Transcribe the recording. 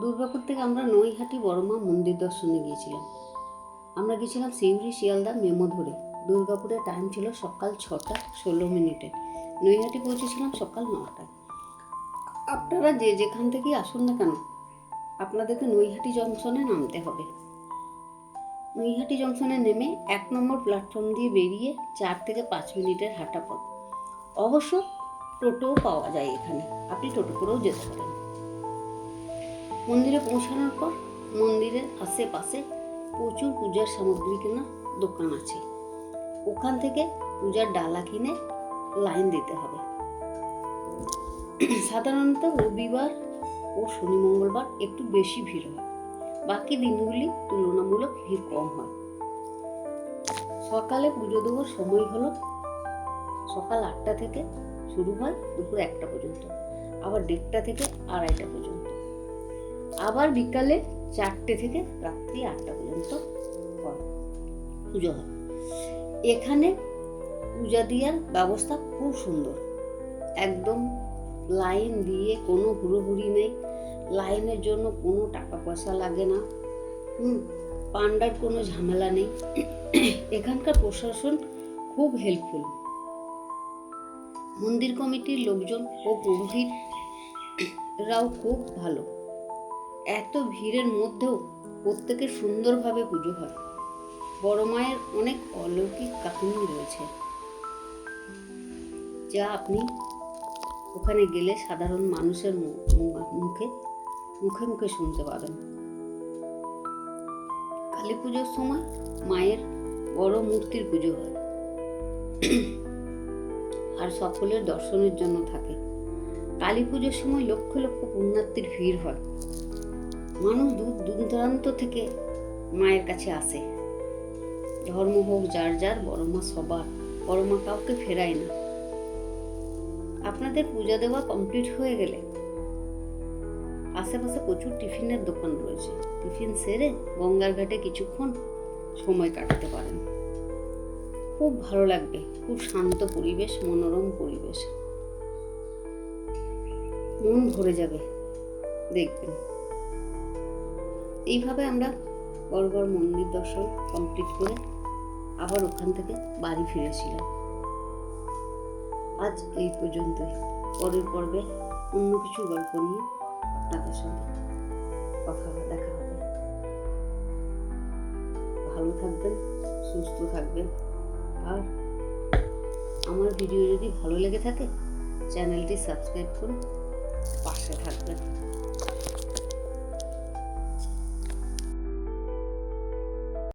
দুর্গাপুর থেকে আমরা নৈহাটি বড়মা মন্দির দর্শনে গিয়েছিলাম। আমরা গেছিলাম সিউড়ি, শিয়ালদা, মেমো ধরে। দুর্গাপুরের টাইম ছিল সকাল ছটা ষোলো মিনিটে। নৈহাটি পৌঁছেছিলাম সকাল নটায়। আপনারা যে যেখান থেকেই আসুন না কেন, আপনাদেরকে নৈহাটি জংশনে নামতে হবে। নৈহাটি জংশনে নেমে এক নম্বর প্ল্যাটফর্ম দিয়ে বেরিয়ে চার থেকে পাঁচ মিনিটের হাঁটা পথ। অবশ্য টোটোও পাওয়া যায় এখানে। আপনি টোটো করেও যেতে পারেন। মন্দিরে পৌঁছানোর পর মন্দিরের আশেপাশে প্রচুর পূজার সামগ্রী কেনার দোকান আছে। ওখান থেকে পূজার ডালা কিনে লাইন দিতে হবে। সাধারণত রবিবার ও শনি মঙ্গলবার একটু বেশি ভিড় হয়। বাকি দিনগুলি তুলনামূলক ভিড় কম হয়। সকালে পুজো দেওয়ার সময় হলো সকাল আটটা থেকে শুরু হয় দুপুর একটা পর্যন্ত। আবার দেড়টা থেকে আড়াইটা পর্যন্ত। আবার বিকালে চারটে থেকে রাত্রি আটটা পর্যন্ত পুজো হয়। এখানে পূজা দেওয়ার ব্যবস্থা খুব সুন্দর। একদম লাইন দিয়ে কোনো হুড়োহুড়ি নেই। লাইনের জন্য কোনো টাকা পয়সা লাগে না। হুম, পান্ডার কোনো ঝামেলা নেই। এখানকার প্রশাসন খুব হেল্পফুল মন্দির কমিটির লোকজন ও পুরোহিতরাও খুব ভালো। এত ভিড়ের মধ্যেও প্রত্যেকের সুন্দরভাবে পুজো হয়। বড় মায়ের অনেক অলৌকিক কাহিনী রয়েছে, যা আপনি ওখানে গেলে সাধারণ মানুষের মুখে মুখে মুখে শুনতে পাবেন। কালী পুজোর সময় মায়ের বড় মূর্তির পুজো হয়। আর সকলের দর্শনের জন্য থাকে। কালী পুজোর সময় লক্ষ লক্ষ পুণ্যার্থীর ভিড় হয়। মানুষ দূর দূর দূরান্ত থেকে মায়ের কাছে আসে। ধর্ম হোক যার যার বড়মা সবার বড়মা কাউকে ফেরায় না। আপনাদের পূজা দেওয়া কমপ্লিট হয়ে গেলে আশেপাশে প্রচুর টিফিনের দোকান রয়েছে। টিফিন সেরে গঙ্গার ঘাটে কিছুক্ষণ সময় কাটাতে পারেন। খুব ভালো লাগবে। খুব শান্ত পরিবেশ, মনোরম পরিবেশ। মন ভরে যাবে। দেখবেন। এইভাবে আমরা বড় বড় মন্দির দর্শন কমপ্লিট করে আবার ওখান থেকে বাড়ি ফিরেছিলাম। আজ এই পর্যন্তই। পরের পর্বে অন্য কিছু গল্প নিয়ে আপনাদের সঙ্গে কথা দেখা হবে। ভালো থাকবেন, সুস্থ থাকবেন। আর আমার ভিডিও যদি ভালো লেগে থাকে, চ্যানেলটি সাবস্ক্রাইব করে পাশে থাকবেন।